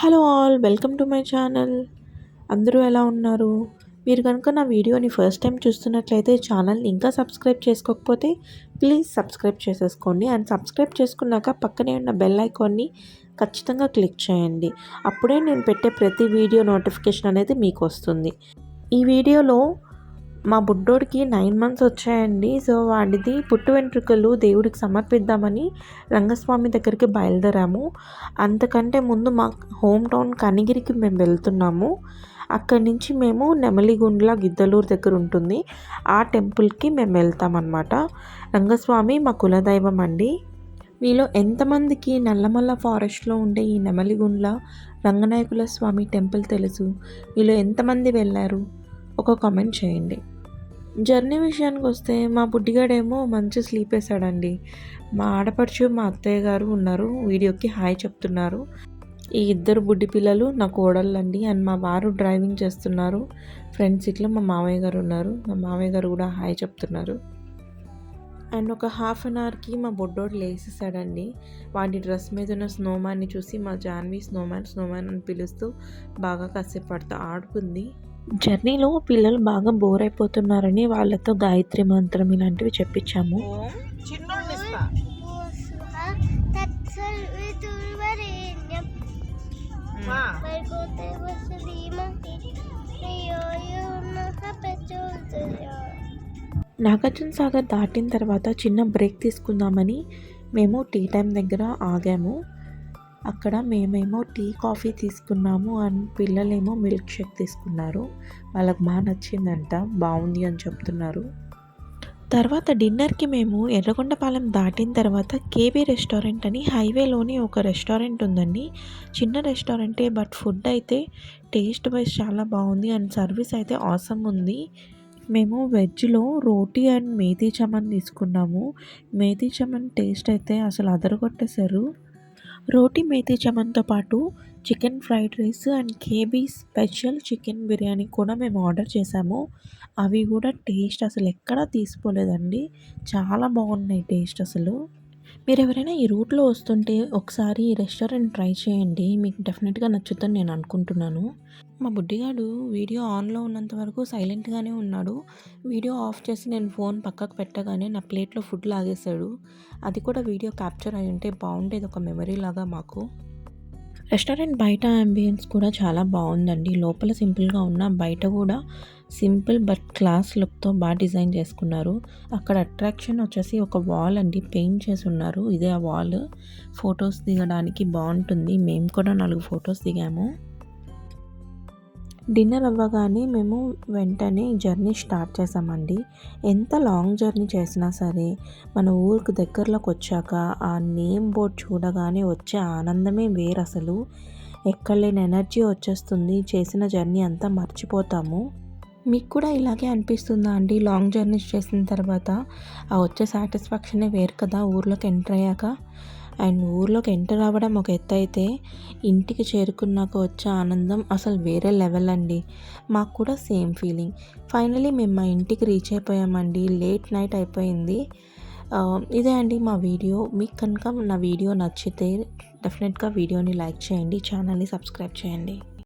Hello all welcome to my channel. అందరూ ఎలా ఉన్నారు? మీరు కనుక నా వీడియోని ఫస్ట్ టైం చూస్తున్నట్లయితే ఛానల్ని ఇంకా సబ్స్క్రైబ్ చేసుకోకపోతే ప్లీజ్ సబ్స్క్రైబ్ చేసేసుకోండి. అండ్ సబ్స్క్రైబ్ చేసుకున్నాక పక్కనే ఉన్న బెల్ ఐకాన్ని ఖచ్చితంగా క్లిక్ చేయండి. అప్పుడే నేను పెట్టే ప్రతి వీడియో నోటిఫికేషన్ అనేది మీకు వస్తుంది. ఈ వీడియోలో మా బుడ్డోడికి నైన్ మంత్స్ వచ్చాయండి. సో వాడిది పుట్టు వెంట్రుకలు దేవుడికి సమర్పిద్దామని రంగస్వామి దగ్గరికి బయలుదేరాము. అంతకంటే ముందు మా హోమ్ టౌన్ కనిగిరికి మేము వెళ్తున్నాము. అక్కడి నుంచి మేము నెమలిగుండ్ల గిద్దలూరు దగ్గర ఉంటుంది. ఆ టెంపుల్కి మేము వెళ్తామన్నమాట. రంగస్వామి మా కులదైవం అండి. మీలో ఎంతమందికి నల్లమల్ల ఫారెస్ట్లో ఉండే ఈ నెమలిగుండ్ల రంగనాయకుల స్వామి టెంపుల్ తెలుసు? మీలో ఎంతమంది వెళ్ళారు? ఒక కామెంట్ చేయండి. జర్నీ విషయానికి వస్తే మా బుడ్డిగాడేమో మంచి స్లీప్ వేసాడండి మా ఆడపడుచు మా అత్తయ్య గారు ఉన్నారు వీడియోకి హాయ్ చెప్తున్నారు. ఈ ఇద్దరు బుడ్డి పిల్లలు నా కోడళ్ళండి అండ్ మా వారు డ్రైవింగ్ చేస్తున్నారు. ఫ్రంట్ సీట్లో మా మామయ్య గారు ఉన్నారు మా మామయ్య గారు కూడా హాయ్ చెప్తున్నారు. అండ్ ఒక హాఫ్ అన్ అవర్కి మా బొడ్డోడు లేసేసాడండి. వాడి డ్రెస్ మీద ఉన్న స్నోమ్యాన్ని చూసి మా జాన్వి స్నోమ్యాన్ స్నోమ్యాన్ అని పిలుస్తూ బాగా కాసేపు పడుతూ ఆడుకుంది. జర్నీలో పిల్లలు బాగా బోర్ అయిపోతున్నారని వాళ్ళతో గాయత్రి మంత్రం ఇలాంటివి చెప్పించాము. నాగార్జున సాగర్ దాటిన తర్వాత చిన్న బ్రేక్ తీసుకుందామని మేము టీ టైం దగ్గర ఆగాము. అక్కడ మేమేమో టీ కాఫీ తీసుకున్నాము అండ్ పిల్లలేమో మిల్క్ షేక్ తీసుకున్నారు. వాళ్ళకి బాగా నచ్చిందంట బాగుంది అని చెప్తున్నారు. తర్వాత డిన్నర్కి మేము ఎర్రగొండపాలెం దాటిన తర్వాత కేబీ రెస్టారెంట్ అని హైవేలోని ఒక రెస్టారెంట్ ఉందండి. చిన్న రెస్టారెంటే బట్ ఫుడ్ అయితే టేస్ట్ వైజ్ చాలా బాగుంది అండ్ సర్వీస్ అయితే ఆసమ్ ఉంది. మేము వెజ్లో రోటీ అండ్ మేథీ చమన్ తీసుకున్నాము. మేథీ చమన్ టేస్ట్ అయితే అసలు అదరగొట్టేశారు. రోటీ మేతి చమన్తో పాటు chicken fried rice and KB special chicken biryani కూడా మేము ఆర్డర్ చేసాము అవి కూడా టేస్ట్ అసలు ఎక్కడా తీసుకోలేదండి. చాలా బాగున్నాయి టేస్ట్ అసలు. మీరు ఎవరైనా ఈ రూట్లో వస్తుంటే ఒకసారి ఈ రెస్టారెంట్ ట్రై చేయండి. మీకు డెఫినెట్గా నచ్చుతుందని నేను అనుకుంటున్నాను. మా బుడ్డిగాడు వీడియో ఆన్లో ఉన్నంత వరకు సైలెంట్గానే ఉన్నాడు. వీడియో ఆఫ్ చేసి నేను ఫోన్ పక్కకు పెట్టగానే నా ప్లేట్లో ఫుడ్ లాగేశాడు. అది కూడా వీడియో క్యాప్చర్ అయి ఉంటే బాగుండేది ఒక మెమరీ లాగా మాకు. రెస్టారెంట్ బయట అంబియన్స్ కూడా చాలా బాగుందండి. లోపల సింపుల్గా ఉన్న బయట కూడా సింపుల్ బట్ క్లాస్ లుక్తో బాగా డిజైన్ చేసుకున్నారు. అక్కడ అట్రాక్షన్ వచ్చేసి ఒక వాల్ అండి. పెయింట్ చేసి ఉన్నారు. ఇదే ఆ వాల్ ఫొటోస్ దిగడానికి బాగుంటుంది. మేము కూడా నాలుగు ఫొటోస్ దిగాము. డిన్నర్ అవ్వగానే మేము వెంటనే జర్నీ స్టార్ట్ చేసామండి ఎంత లాంగ్ జర్నీ చేసినా సరే మన ఊరికి దగ్గరలోకి వచ్చాక ఆ నేమ్ బోర్డ్ చూడగానే వచ్చే ఆనందమే వేరు అసలు ఎక్కడ లేని ఎనర్జీ వచ్చేస్తుంది. చేసిన జర్నీ అంతా మర్చిపోతాము. మీకు కూడా ఇలాగే అనిపిస్తుందా అండి లాంగ్ జర్నీస్ చేసిన తర్వాత? ఆ వచ్చే సాటిస్ఫాక్షనే వేరు కదా ఊర్లోకి ఎంటర్ అయ్యాక? అండ్ ఊర్లోకి ఎంటర్ అవ్వడం ఒక ఎత్తు అయితే ఇంటికి చేరుకున్నాక వచ్చే ఆనందం అసలు వేరే లెవెల్ అండి. మాకు కూడా సేమ్ ఫీలింగ్. ఫైనలీ మేము మా ఇంటికి రీచ్ అయిపోయామండి. లేట్ నైట్ అయిపోయింది. ఇదే అండి మా వీడియో. మీకు కనుక నా వీడియో నచ్చితే డెఫినెట్గా వీడియోని లైక్ చేయండి. ఛానల్ని సబ్స్క్రైబ్ చేయండి.